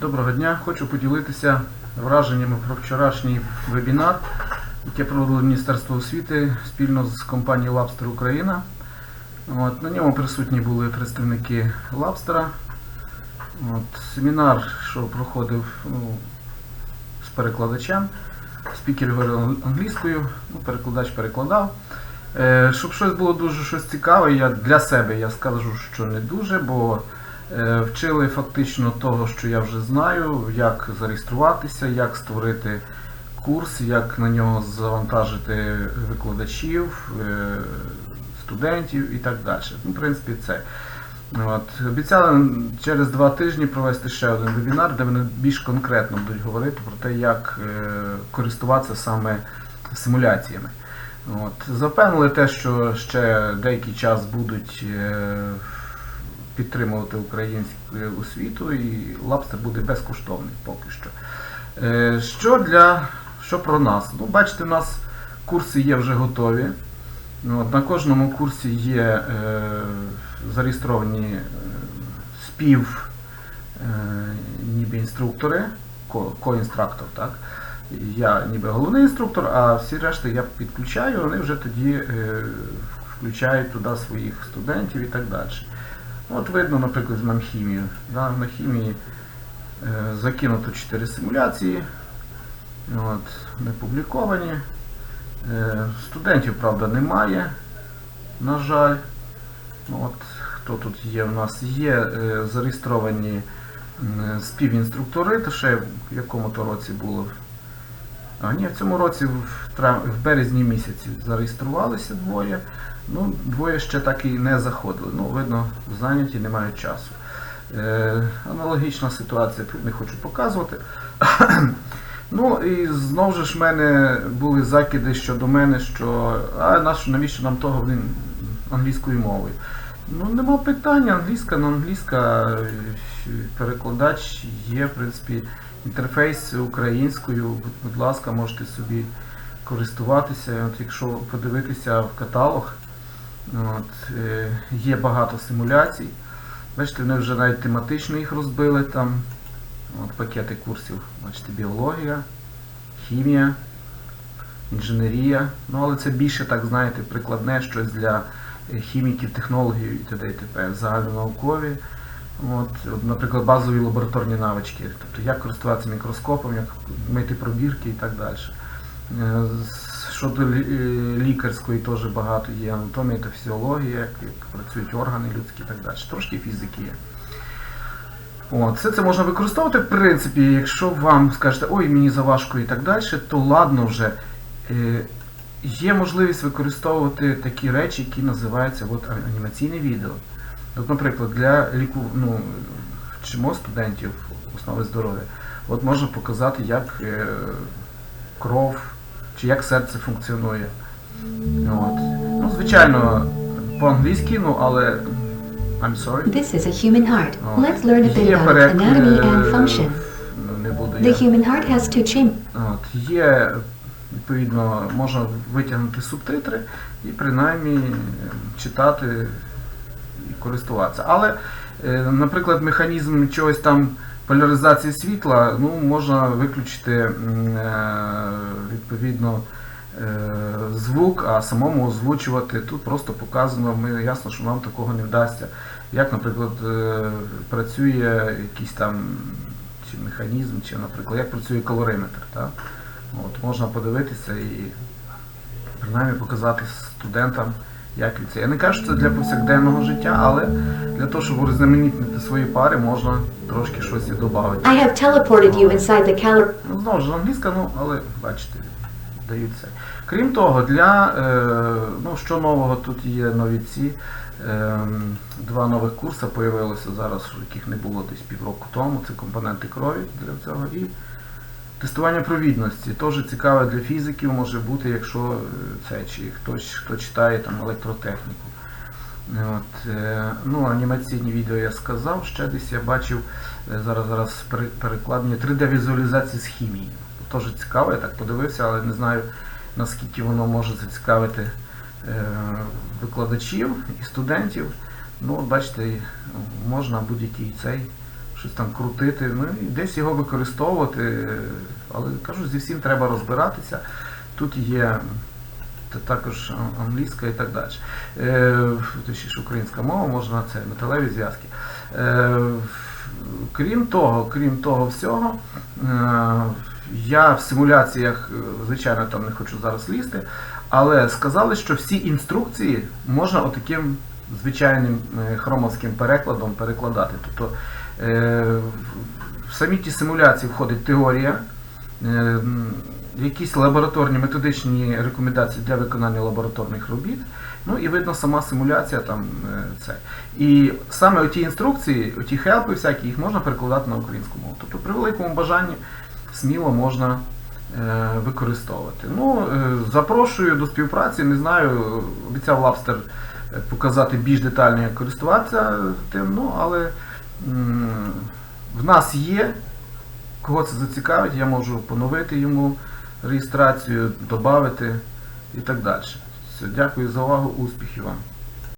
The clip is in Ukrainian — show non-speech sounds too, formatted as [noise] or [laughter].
Доброго дня. Хочу поділитися враженнями про вчорашній вебінар, яке провело Міністерство освіти спільно з компанією Лабстер Україна. От, на ньому присутні були представники Лабстера. От, семінар, що проходив ну, з перекладачем. Спікер говорив англійською, ну, перекладач перекладав. Е, щоб щось було дуже щось цікаве, я для себе я скажу, що не дуже, бо вчили фактично того, що я вже знаю, як зареєструватися, як створити курс, як на нього завантажити викладачів, е, студентів і так далі. Ну, в принципі, це. От. Обіцяли через два тижні провести ще один вебінар, де вони більш конкретно будуть говорити про те, як е, користуватися саме симуляціями. От. Запевнили те, що ще деякий час будуть е, підтримувати українську освіту і лабстер буде безкоштовний поки що. Е, Що для що про нас? Ну, бачите, у нас курси є вже готові. Ну, на кожному курсі є е, зареєстровані е, спів е, ніби інструктори, ко- ко-інструктор, так? Я ніби головний інструктор, а всі решти я підключаю, вони вже тоді е, включають туди своїх студентів і так далі. От видно, наприклад, з хімію. Да, на хімії е, закинуто 4 симуляції, от, не публіковані. Е, Студентів, правда, немає, на жаль. От, хто тут є? У нас є е, зареєстровані співінструктори, то ще в якому то році було. А ні, в цьому році в, трав... в березні місяці зареєструвалися двоє. Ну, двоє ще так і не заходили. Ну, видно, зайняті, не мають часу. Е, аналогічна ситуація не хочу показувати. [clears throat] Ну і знову ж в мене були закиди щодо мене, що а наш, навіщо нам того блін, англійською мовою. Ну нема питання, англійська, ну англійська, е, перекладач є, в принципі, інтерфейс українською, будь, ласка, можете собі користуватися. От якщо подивитися в каталог, от, е, є багато симуляцій. Бачите, вони вже навіть тематично їх розбили там. От пакети курсів, бачите, біологія, хімія, інженерія. Ну, але це більше, так знаєте, прикладне щось для е, хіміків, технологів і т.д. і т.п. загальнонаукові. От, от, наприклад, базові лабораторні навички, тобто як користуватися мікроскопом, як мити пробірки і так далі. Е, Щодо е, лікарської теж багато є анатомія та фізіологія, як, як працюють органи людські і так далі. Трошки фізики є. О, все це можна використовувати, в принципі, якщо вам скажете, ой, мені заважко і так далі, то ладно вже. Е, є можливість використовувати такі речі, які називаються от, анімаційне відео. От, наприклад, для ліку, ну, вчимо студентів основи здоров'я. От можна показати, як е, кров чи як серце функціонує. От. Ну, звичайно, по-англійськи, ну, але I'm sorry. This is a human heart. Let's learn a bit about anatomy and е, function. ну, Не буду The human heart has two chambers. От, є, відповідно, можна витягнути субтитри і принаймні е, читати користуватися. Але, е, наприклад, механізм чогось там поляризації світла, ну, можна виключити е, відповідно е, звук, а самому озвучувати. Тут просто показано, ми ясно, що нам такого не вдасться. Як, наприклад, працює якийсь там чи механізм, чи, наприклад, як працює калориметр. Так? От, можна подивитися і принаймні показати студентам, як це. Я не кажу, що це для повсякденного життя, але для того, щоб урізноманітнити свої пари, можна трошки щось і додати. I have teleported you inside the calor. Ну, знову ж англійська, ну, але бачите, дають це. Крім того, для е, ну, що нового тут є нові ці. Е, два нових курси появилися зараз, яких не було десь півроку тому. Це компоненти крові для цього і тестування провідності. Теж цікаве для фізиків може бути, якщо е, це чи хтось хто читає там електротехніку. От, е, ну, анімаційні відео я сказав, ще десь я бачив е, зараз зараз перекладення 3D-візуалізації з хімії. Теж цікаво, я так подивився, але не знаю наскільки воно може зацікавити викладачів і студентів. Ну, бачите, можна будь-який цей щось там крутити, ну і десь його використовувати. Але кажу, зі всім треба розбиратися. Тут є також англійська і так далі. Е, точніше, українська мова, можна це металеві зв'язки. Е, крім того, крім того всього, е, я в симуляціях, е, звичайно, там не хочу зараз лізти, але сказали, що всі інструкції можна отаким звичайним е, хромовським перекладом перекладати. Тобто в самі ті симуляції входить теорія, е, якісь лабораторні методичні рекомендації для виконання лабораторних робіт. Ну і видно сама симуляція там е, це. І саме оті інструкції, оті хелпи всякі, їх можна перекладати на українську мову. Тобто при великому бажанні сміло можна е, використовувати. Ну, е, запрошую до співпраці, не знаю, обіцяв Лабстер е, показати більш детально, як користуватися тим, ну, але в нас є, кого це зацікавить, я можу поновити йому реєстрацію, додати і так далі. Все, дякую за увагу, успіхів вам.